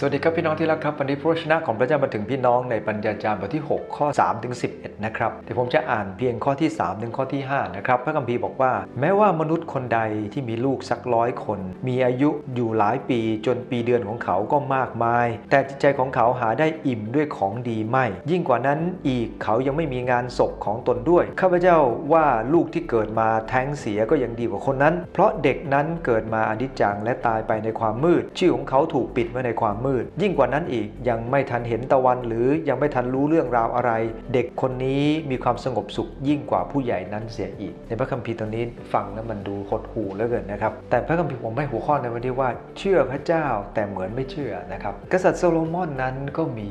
สวัสดีครับพี่น้องที่รักครับ วันนี้พระชนะของพระเจ้ามาถึงพี่น้องในปัญญาจารย์บทที่ 6 ข้อ3ถึง 11นะครับเดี๋ยวผมจะอ่านเพียงข้อที่ 3 ถึงข้อที่ 5 นะครับ พระคัมภีร์บอกว่า แม้ว่ามนุษย์คนใดที่มีลูกสักร้อยคน มีอายุอยู่หลายปีจนปีเดือนของเขาก็มากมาย แต่จิตใจของเขาหาได้อิ่มด้วยของดีไม่ ยิ่งกว่านั้นอีกเขายังไม่มีงานศพของตนด้วย ข้าพเจ้าว่าลูกที่เกิดมาแท้งเสียก็ยังดีกว่าคนนั้น เพราะเด็กนั้นเกิดมาอนิจจังและตายไปในความมืด ชื่อของเขาถูกปิดไว้ในความมืด ยิ่งกว่านั้นอีกยังไม่ทันเห็นตะวันหรือยังไม่ทันรู้เรื่องราวอะไร เด็กคนนี้มีความสงบสุขยิ่งกว่าผู้ใหญ่นั้นเสียอีก ในพระคัมภีร์ตรงนี้ฟังแล้วมันดูหดหู่เหลือเกินนะครับ แต่พระคัมภีร์ผมให้หัวข้อในวันนี้ว่าเชื่อพระเจ้าแต่เหมือนไม่เชื่อนะครับ กษัตริย์โซโลมอนนั้นก็มี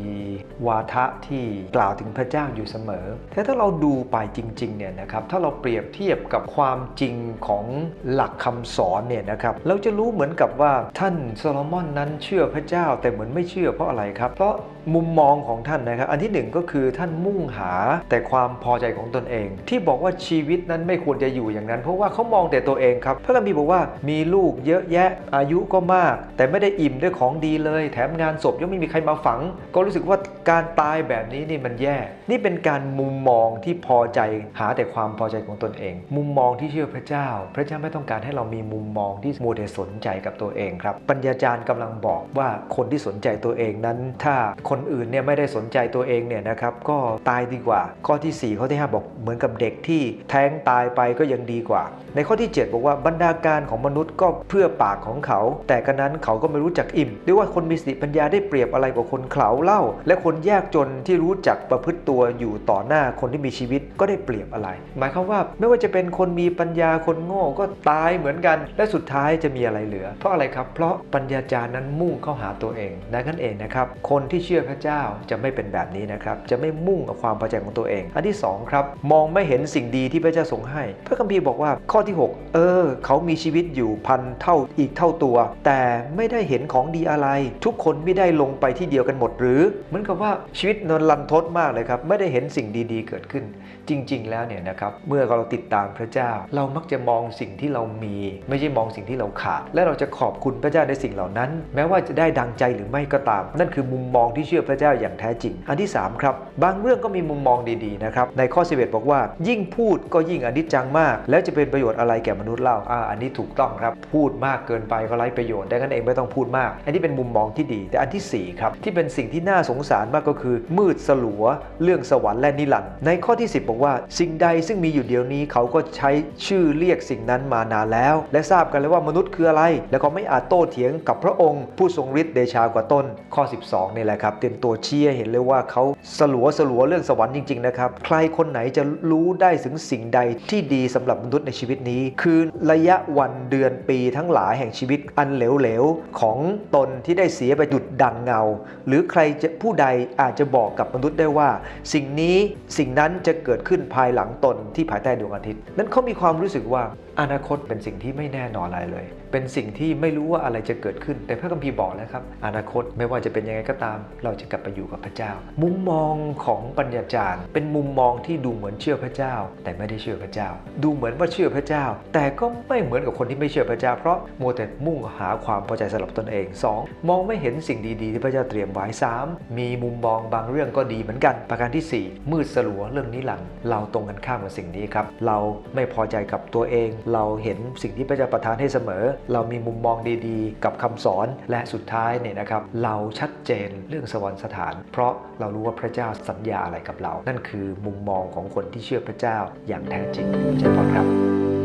วาทะที่กล่าวถึงพระเจ้าอยู่เสมอ แต่ถ้าเราดูไปจริงๆเนี่ยนะครับ ถ้าเราเปรียบเทียบกับความจริงของหลักคำสอนเนี่ยนะครับ เราจะรู้เหมือนกับว่าท่านโซโลมอนนั้นเชื่อพระเจ้าแต่เหมือนไม่เชื่อเพราะอะไรครับ เพราะมุมมองของท่านนะครับ อันที่หนึ่งก็คือท่านมุ่งหาแต่ความพอใจของตนเอง ที่บอกว่าชีวิตนั้นไม่ควรจะอยู่อย่างนั้น เพราะว่าเขามองแต่ตัวเองครับ พระคัมภีร์บอกว่ามีลูกเยอะแยะอายุก็มาก แต่ไม่ได้อิ่มด้วยของดีเลย แถมงานศพยังไม่มีใครมาฝัง ก็รู้สึกว่าการตายแบบนี้นี่มันแย่ นี่เป็นการมุมมองที่พอใจหาแต่ความพอใจของตนเอง มุมมองที่เชื่อพระเจ้า พระเจ้าไม่ต้องการให้เรามีมุมมองที่มัวแต่สนใจกับตัวเองครับปัญญาจารย์กำลังบอกว่าคนที่สนใจตัวเองนั้น ถ้าคนอื่นเนี่ยไม่ได้สนใจตัวเองเนี่ยนะครับก็ตายดีกว่าข้อที่ 4 ข้อที่ 5 บอกเหมือนกับเด็กที่แท้งตายไปก็ยังดีกว่า ในข้อที่ 7 บอกว่าบรรดาการของมนุษย์ก็เพื่อปากของเขา แต่กันนั้นเขาก็ไม่รู้จักอิ่มหรือว่าคนมีสติปัญญาได้เปรียบอะไรกว่าคนเขลาเล่า และคนยากจนที่รู้จักประพฤติตัวอยู่ต่อหน้าคนที่มีชีวิตก็ได้เปรียบอะไร หมายความว่าไม่ว่าจะเป็นคนมีปัญญาคนโง่ก็ตายเหมือนกัน และสุดท้ายจะมีอะไรเหลือ เพราะอะไรครับ เพราะปัญญาจารย์นั้นมุ่งเข้าหาตัวเองดังนั้นเองนะครับ คนที่เชื่อพระเจ้าจะไม่เป็นแบบนี้นะครับ จะไม่มุ่งกับความพอใจของตัวเอง อันที่สองครับ มองไม่เห็นสิ่งดีที่พระเจ้าทรงให้ พระคัมภีร์บอกว่าข้อที่ 6 เออ เขามีชีวิตอยู่พันเท่าอีกเท่าตัว แต่ไม่ได้เห็นของดีอะไร ทุกคนไม่ได้ลงไปที่เดียวกันหมดหรือ เหมือนกับว่าชีวิตนนลันทดมากเลยครับ ไม่ได้เห็นสิ่งดีๆ เกิดขึ้น จริง ๆ แล้วเนี่ยนะครับ เมื่อเราติดตามพระเจ้า เรามักจะมองสิ่งที่เรามี ไม่ใช่มองสิ่งที่เราขาด และเราจะขอบคุณพระเจ้าในสิ่งเหล่านั้น แม้ว่าจะได้ดังใจหรือไม่ก็ตาม นั่นคือมุมมองที่เชื่อพระเจ้าอย่างแท้จริง อันที่3ครับ บางเรื่องก็มีมุมมองดีๆนะครับในข้อ 11 บอกว่า ยิ่งพูดก็ยิ่งอนิจจังมาก แล้วจะเป็นประโยชน์อะไรแก่มนุษย์เล่าอ่าอันนี้ถูกต้องครับพูดมากเกินไปก็ไร้ประโยชน์ดังนั้นเองไม่ต้องพูดมาก อันนี้เป็นมุมมองที่ดี แต่อันที่4ครับที่เป็นสิ่งที่น่าสงสารมากก็คือ มืดสลัว เรื่องสวรรค์และนิรันดร์ในข้อที่ 10 บอกว่า สิ่งใดซึ่งมีอยู่เดียวนี้เขาก็ใช้ชื่อเรียกสิ่งนั้นมานานแล้ว และทราบกันแล้วว่ามนุษย์คืออะไร และเขาไม่อาจโต้เถียงกับพระองค์ ผู้ทรงฤทธิ์เดชากว่าต้นข้อ 12นี่แหละครับเป็นตัวเชี้ให้เห็นเลยว่าเขาสลัวสลัวเรื่องสวรรค์จริงๆ นะครับ ใครคนไหนจะรู้ได้ถึงสิ่งใดที่ดีสำหรับมนุษย์ในชีวิตนี้ คือระยะวันเดือนปีทั้งหลายแห่งชีวิตอันเหลวๆ ของตนที่ได้เสียไปดุดดังเงา หรือใครจะผู้ใดอาจจะบอกกับมนุษย์ได้ว่า สิ่งนี้สิ่งนั้นจะเกิดขึ้นภายหลังตนที่ภายใต้ดวงอาทิตย์ นั้นเขามีความรู้สึกว่าอนาคตเป็นสิ่งที่ไม่แน่นอนอะไรเลย เป็นสิ่งที่ไม่รู้ว่าอะไรจะเกิดขึ้น แต่พระคัมภีร์บอกแล้วครับ อนาคตไม่ว่าจะเป็นยังไงก็ตาม เราจะกลับไปอยู่กับพระเจ้า มุมมองของปัญญาจารย์เป็นมุมมองที่ดูเหมือนเชื่อพระเจ้า แต่ไม่ได้เชื่อพระเจ้า ดูเหมือนว่าเชื่อพระเจ้า แต่ก็ไม่เหมือนกับคนที่ไม่เชื่อพระเจ้า เพราะมัวแต่มุ่งหาความพอใจสำหรับตนเอง 2. มองไม่เห็นสิ่งดีๆ ที่พระเจ้าเตรียมไว้ 3. มีมุมมองบางเรื่องก็ดีเหมือนกัน ประการที่ 4 มืดสลัวเรื่องนี้หลัง เราตรงกันข้ามกับสิ่งนี้ครับ เราไม่พอใจกับตัวเอง เราเห็นสิ่งที่พระเจ้าประทานให้เสมอ เรามีมุมมองดีๆ กับคำสอนและสุดท้ายเนี่ยนะครับ เราชัดเจนเรื่องสวรรคสถาน เพราะเรารู้ว่าพระเจ้าสัญญาอะไรกับเรานั่นคือมุมมองของคนที่เชื่อพระเจ้าอย่างแท้จริงเจ้าพอครับ